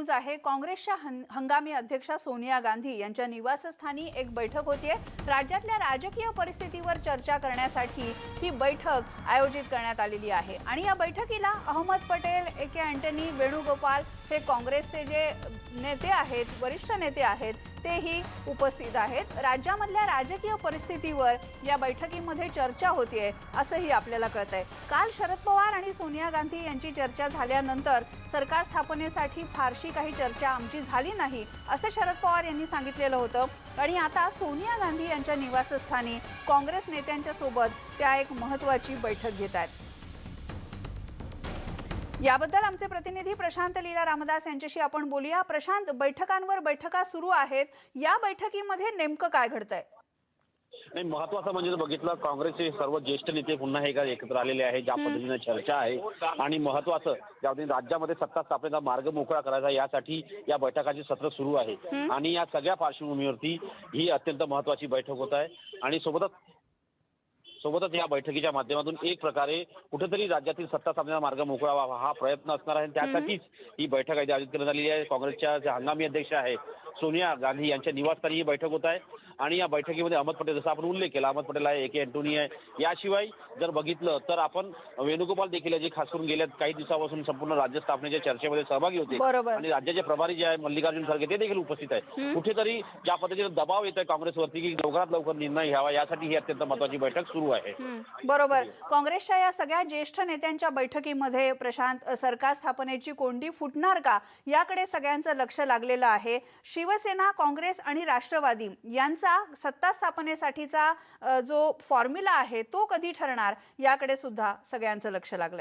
News आहे. काँग्रेसच्या हंगामी अध्यक्षा सोनिया गांधी यांच्या निवासस्थानी एक बैठक होतीये. राज्यातल्या राजकीय परिस्थितीवर चर्चा करण्यासाठी ही बैठक आयोजित करण्यात आलेली आहे. आणि या बैठकीला अहमद पटेल ए के अँटनी वेणुगोपाल हे काँग्रेसचे जे नेते आहेत वरिष्ठ नेते आहेत तेही उपस्थित आहेत. राज्यामधल्या राजकीय परिस्थितीवर या बैठकीमध्ये चर्चा होतीये असंही आपल्याला कळत आहे काल शरद पवार आणि सोनिया गांधी यांची चर्चा झाल्यानंतर सरकार स्थापनेसाठी फारशी काही चर्चा आमची झाली नाही असं शरद पवार यांनी सांगितलेलं होतं. आणि आता सोनिया गांधी यांच्या निवासस्थानी काँग्रेस नेत्यांच्या सोबत त्या एक महत्वाची बैठक घेत आहेत. याबद्दल आमचे प्रतिनिधी प्रशांत लीला रामदास यांच्याशी आपण बोलूया. प्रशांत बैठकांवर बैठका सुरू आहेत. या बैठकीमध्ये नेमकं काय घडतंय? नाही महत्वाचं म्हणजे बघितलं काँग्रेसचे सर्व ज्येष्ठ नेते पुन्हा एकदा एकत्र आलेले आहे ज्या पद्धतीने चर्चा आहे. आणि महत्वाचं ज्या पद्धतीने राज्यामध्ये सत्ता स्थापनेचा मार्ग मोकळा करायचा यासाठी या बैठकाचे सत्र सुरू आहे. आणि या सगळ्या पार्श्वभूमीवरती ही अत्यंत महत्वाची बैठक होत आहे. आणि सोबतच सोबतच या बैठकीच्या माध्यमातून एक प्रकारे कुठेतरी राज्यातील सत्ता स्थापनेचा मार्ग मोकळा व्हावा हा प्रयत्न असणार आहे. त्यासाठीच ही बैठक आहे आयोजित करण्यात आलेली आहे. काँग्रेसच्या ज्या हंगामी अध्यक्ष आहेत सोनिया गांधी यांच्या निवासस्थानी ही बैठक होत आहे. आणि या बैठकीमध्ये अहमद पटेल जसा आपण उल्लेख केला अहमद पटेल आहे ए के अँटोनी आहे. याशिवाय जर बघितलं तर आपण वेणुगोपाल देखील आहे, जे खास करून गेल्या काही दिवसापासून संपूर्ण राज्य स्थापनेच्या चर्चेमध्ये सहभागी होते. आणि राज्याचे प्रभारी जे आहे मल्लिकार्जुन खरगे ते देखील उपस्थित आहे कुठेतरी ज्या पद्धतीने दबाव येत आहे काँग्रेसवरती की लवकरात लवकर निर्णय घ्यावा यासाठी ही अत्यंत महत्वाची बैठक सुरू आहे. हं, बरोबर. काँग्रेसच्या या सगळ्या ज्येष्ठ नेत्यांच्या बैठकीमध्ये प्रशांत सरकार स्थापनेची कोंडी फुटणार का? याकडे सगळ्यांचं लक्ष लागलेलं आहे. शिवसेना काँग्रेस आणि राष्ट्रवादी यांचा सत्ता स्थापनेसाठीचा जो फॉर्म्युला आहे तो कधी ठरणार? याकडे सुद्धा सगळ्यांचं लक्ष लागलं.